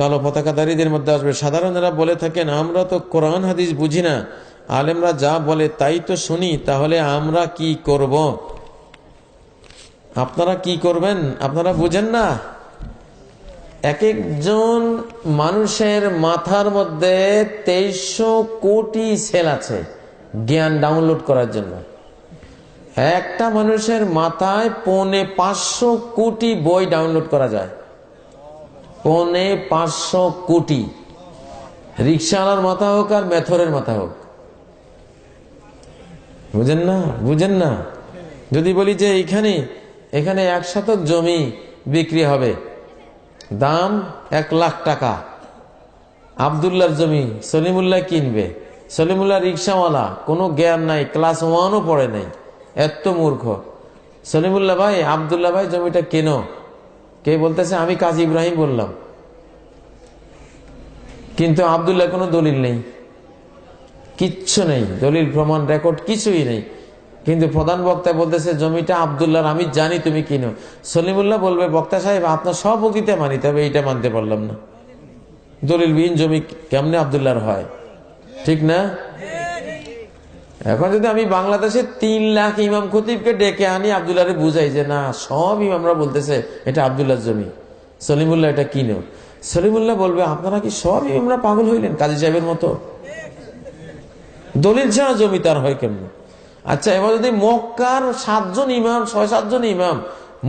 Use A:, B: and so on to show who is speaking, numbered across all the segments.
A: কালো পতাকাধারীদের মধ্যে আসবে। সাধারণেরা বলে থাকেন, আমরা তো কোরআন, হাদিস বুঝি না। আলেমরা যা বলে তাই তো শুনি, তাহলে আমরা কি করব? আপনারা কি করবেন? আপনারা বুঝেন না? এক একজন মানুষের মাথার মধ্যে তেইশশো কোটি সেল আছে জ্ঞান ডাউনলোড করার জন্য। একটা মানুষের মাথায় পৌনে পাঁচশো কোটি বই ডাউনলোড করা যায়। পৌনে পাঁচশো কোটি। রিক্সাওয়ালার মাথা হোক আর মেথরের মাথা হোক। বুঝেন না? বুঝেন না? যদি বলি যে এইখানে, এখানে এক শতক জমি বিক্রি হবে, দাম এক লাখ টাকা। আবদুল্লার জমি সলিমুল্লাহ কিনবে। সলিমুল্লাহ রিক্সাওয়ালা, কোনো জ্ঞান নাই, ক্লাস ওয়ানও পড়ে নাই। এত মূর্খ। সলিমুল্লাহ ভাই, আবদুল্লাহ ভাই জমিটা কেন? কে বলতেছে, আমি কাজী ইব্রাহিম বললাম। কিন্তু আবদুল্লাহ কোনো দলিল নেই। কিচ্ছু নেই। দলিল, প্রমাণ, রেকর্ড কিছুই নেই। কিন্তু প্রধান বক্তা বলতেছে, জমিটা আবদুল্লাহর, আমি জানি তুমি কিনো। সলিমুল্লাহ বলবে, বক্তা সাহেব, আপনার সব বকিতে মানি, তবে এইটা মানতে পারলাম না। দলিল বিহীন জমি কেমনে আবদুল্লাহর হয়? ঠিক না? এখন যদি আমি বাংলাদেশে তিন লাখ ইমাম খতিবকে ডেকে আনি, আবদুল্লাহরে বুঝাই যে, না, সব ইমামরা বলতেছে এটা আবদুল্লাহর জমি। সলিমুল্লাহ এটা কিনো সলিমুল্লাহ বলবে, আপনারা কি সব ইমামরা পাগল হইলেন কাজী সাহেবের মতো? দলিল ছাড়া জমি তার হয় কেমন? আচ্ছা এবার যদি মক্কার সাতজন ইমাম, ছয় সাতজন ইমাম,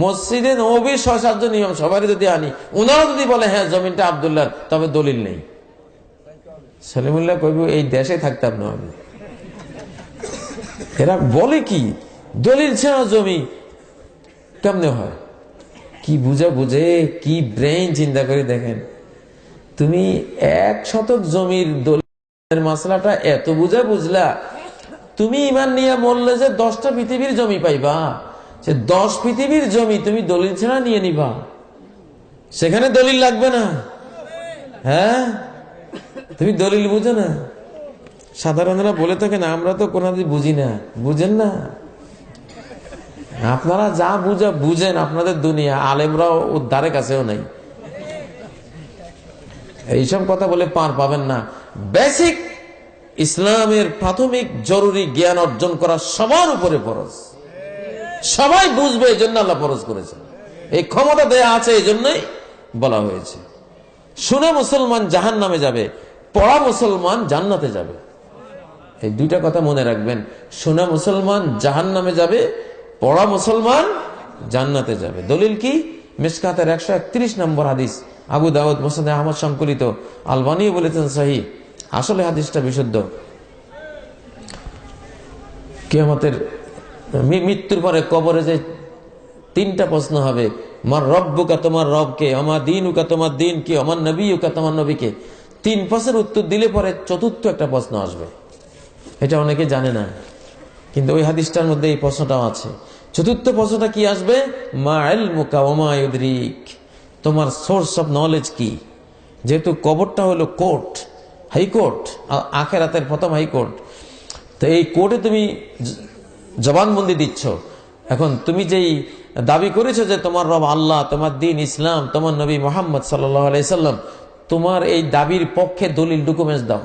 A: মসজিদে নবীর ছয় সাতজন ইমাম সবাই যদি আনি ওনারা যদি বলে হ্যাঁ জমিনটা আবদুল্লাহ তবে দলিল নেই। সলিমুল্লাহ কইব, এই দেশে থাকতাম না আমি। এরা বলে কি? দলিল ছাড়া জমি কেমনে হয়? কি বুঝে বুঝে, কি ব্রেন চিন্তা করে দেখেন। তুমি এক শতক জমির দলিলের মশলাটা এত বুঝে বুঝলা। তুমি ইমান নিয়ে বললে যে দশটা পৃথিবীর জমি পাইবা সে দশ পৃথিবীর জমি তুমি দলিল ছাড়া নিয়ে নিবা। সেখানে দলিল লাগবে না। হ্যাঁ? তুমি দলিল বুঝো না? সাধারণরা বলে থাকেন আমরা তো কোনো বুঝি না। বুঝেন না? আপনারা যা বুঝা, বুঝেন আপনাদের দুনিয়া। আলেমরাও উদ্ধারে কাছেও নাই। এইসব কথা বলে পার পাবেন না। বেসিক ইসলামের প্রাথমিক জরুরি জ্ঞান অর্জন করা সবার উপরে ফরজ। সবাই বুঝবে এই জন্য আল্লাহ ফরজ করেছে এই ক্ষমতা দেয়া আছে এই জন্যই বলা হয়েছে। শুনে মুসলমান জাহান নামে যাবে, পড়া মুসলমান জান্নাতে যাবে। এই দুইটা কথা মনে রাখবেন। শোনা মুসলমান জাহান নামে যাবে, পড়া মুসলমান জান্নাতে যাবে। দলিল কি? মিসকাতের একশো একত্রিশ নম্বর হাদিস। আবু দাউদ মোসাদ আহমদ সংকলিত। আলবানি বলেছেন সাহি। আসলে হাদিসটা বিশুদ্ধ। কেমতের মৃত্যুর পরে কবরে যে তিনটা প্রশ্ন হবে, মার রব্বুকা তোমার রবকে আমার দিন উকা তোমার দিন কি আমার নবী উকা তোমার নবীকে। তিন প্রশ্নের উত্তর দিলে পরে চতুর্থ একটা প্রশ্ন আসবে। এটা অনেকে জানে না। কিন্তু ওই হাদিসটার মধ্যে এই প্রশ্নটাও আছে। চতুর্থ প্রশ্নটা কি আসবে? মা মুকা ওমায়ুদ্রিক তোমার সোর্স অফ নলেজ কি? যেহেতু কবরটা হলো কোর্ট হাইকোর্ট আখেরাতের প্রথম হাইকোর্ট তো এই কোর্টে তুমি জবানবন্দি দিচ্ছ। এখন তুমি যেই দাবি করেছ যে তোমার রব আল্লাহ, তোমার দিন ইসলাম, তোমার নবী মোহাম্মদ সাল্লাম, তোমার এই দাবির পক্ষে দলিল ডকুমেন্টস দাও।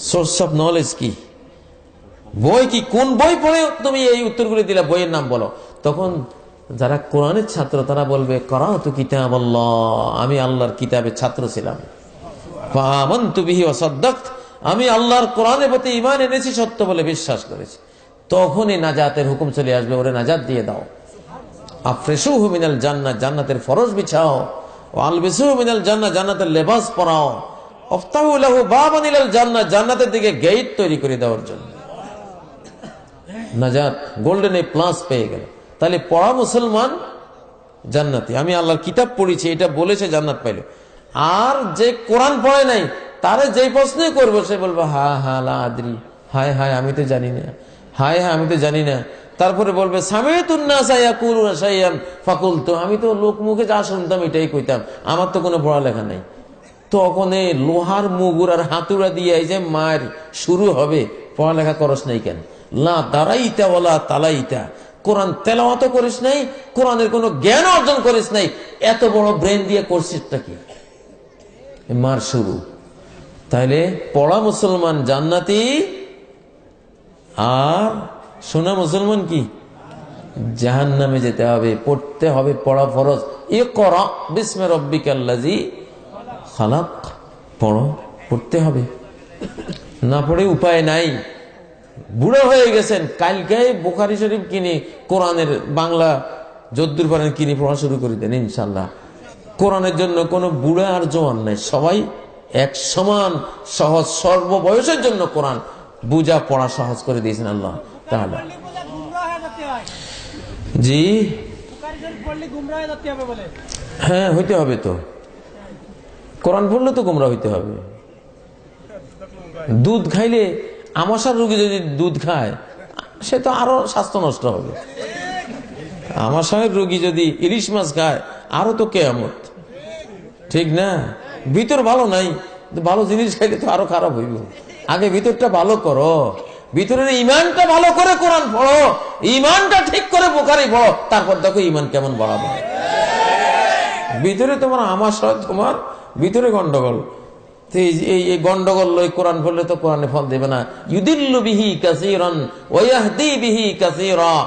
A: সোর্স অফ নলেজ কি? বই কি? কোন বই পড়ে তুমি এই উত্তরগুলি দিলে বইয়ের নাম বলো। তখন যারা কোরআনের ছাত্র, তারা বলবে করা তো কিতাব আমি আল্লাহর কিতাবের ছাত্র ছিলাম। আমি আল্লাহর কোরআনের প্রতি ইমান এনেছি, সত্য বলে বিশ্বাস করেছি। তখনই নাজাতের হুকুম চলে আসবে, ওরে নাজাত দিয়ে দাও। আফ্রেসু হুমিনাল জান্নাত। জান্নাতের ফরজ বিছাও। আলবেসু হুমিনাল জান্নাত। জান্নাতের লেবাস পরাও। অফতাহুল্লাহু বাবানিলাল জান্নাত জান্নাতের দিকে গেট তৈরি করে দেওয়ার জন্য। নাজাত গোল্ডেন এ প্লাস পেয়ে গেল। তাহলে পড়া মুসলমান জান্নাতি। আমি আল্লাহর কিতাব পড়েছি, এটা বলেছে জান্নাত পাইল। আর যে কোরআন পড়ে নাই, তারে যেই প্রশ্নই করব, সে বলব, হা হা, লা আদরি। হায় হায়, আমি তো জানি না। হায় হায়, আমি তো জানি না। তারপরে বলবে ফাকুল তো আমি তো লোক মুখে যা শুনতাম, এটাই কইতাম। আমার তো কোনো পড়ালেখা নাই। তখন এই লোহার মুগুর আর হাতুড়া দিয়ে এই যে মায়ের শুরু হবে, পড়ালেখা করস নাই কেন? লা দাঁড়াইতা বলা তালাইতা। কোরআন তেলাওয়াত করিস নাই, কোরআনের কোনো জ্ঞান অর্জন করিস নাই। এত বড় ব্রেন দিয়ে করছিসটা কি? মার শুরু। তাইলে পড়া মুসলমান জান্নাতি, আর সোনা মুসলমান কি? জাহান নামে যেতে হবে, পড়তে হবে, পড়া ফরজ। এ করা বিসমে রব্বিকাল্লাজি খালাক পড়ো পড়তে হবে। না পড়ে উপায় নাই। বুড়ো হয়ে গেছেন। কালকে বোখারি শরীফ কিনে কোরআনের বাংলা যদ্দুর পারেন কিনে পড়া শুরু করে দেন ইনশাল্লাহ কোরআনের জন্য কোনো বুড়ো আর জোয়ান নাই। সবাই এক সমান সহজ সর্ববয়সের জন্য কোরআন বুঝা পড়া সহজ করে দিয়েছেন আল্লাহ তাহলে জি।
B: হ্যাঁ
A: হইতে হবে তো। কোরআন পড়লে তো গোমরা হইতে হবে। দুধ খাইলে আমাশার রোগী যদি দুধ খায়, সে তো আরও স্বাস্থ্য নষ্ট হবে। আমাশায়ের রোগী যদি ইলিশ মাছ খায়, আরও তো কেয়ামত। ঠিক না? ভিতর ভালো নাই ভালো জিনিস খাইলে তো আরও খারাপ হইব। আগে ভিতরটা ভালো করো। ভিতরের ইমানটা ভালো করে কোরআন পড়ো। ইমানটা ঠিক করে বোকারি পড়ো। তারপর দেখো ইমান কেমন বাড়াবো। ভিতরে তোমার আমার তোমার ভিতরে গন্ডগোল। এই- গন্ডগোল লই কোরআন পড়লে তো কোরআনে ফল দেবে না। ইউদিল্লু বিহি কাসীরান ওয়া ইয়াহদি বিহি কাসীরা।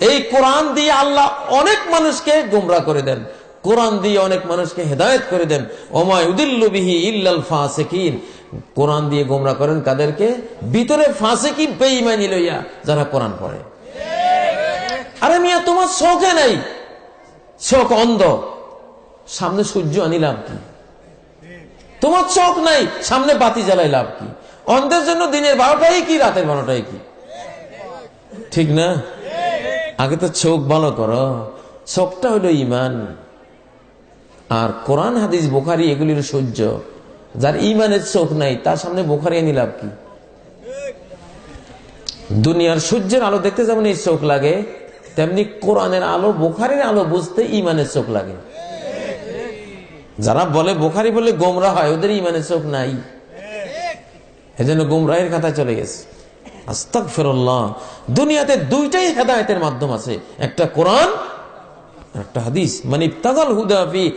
A: এই কোরআন দিয়ে আল্লাহ অনেক মানুষকে গোমরা করে দেন। কোরআন দিয়ে অনেক মানুষকে হেদায়েত করে দেন। ওমা ইউদিল্লু বিহি ইল্লাল ফাসিকিন। কোরআন দিয়ে গোমরা করেন কাদেরকে? ভিতরে ফাঁসে ফাসিকি বেঈমানি লইয়া যারা কোরআন পড়ে। আরে মিয়া, তোমার শোকে নাই? চোখ অন্ধ। সামনে সূর্য আনিলাম। কি তোমার চোখ নাই, সামনে বাতি জ্বালাই লাভ কি? অন্ধের জন্য দিনের বারোটাই কি, রাতের বারোটাই কি? ঠিক না? আগে তো চোখ ভালো করো। চোখটা হলো ইমান আর কোরআন, হাদিস, বোখারি এগুলির সহ্য যার ইমানের চোখ নাই, তার সামনে বোখারি আনি লাভ কি? দুনিয়ার সূর্যের আলো দেখতে যেমন এই চোখ লাগে, তেমনি কোরআনের আলো, বোখারির আলো বুঝতে ইমানের চোখ লাগে। যারা বলে বোখারি বলে গোমরা হয়, ওদের ইমানে চোখ নাই। এজন্য গোমরাহের কথা চলে গেছে। আস্তাক ফেরল্লাহ দুনিয়াতে দুইটাই হেদায়তের মাধ্যম আছে। একটা কোরআন একটা হাদিস। মানে ইফতাগাল হুদাফি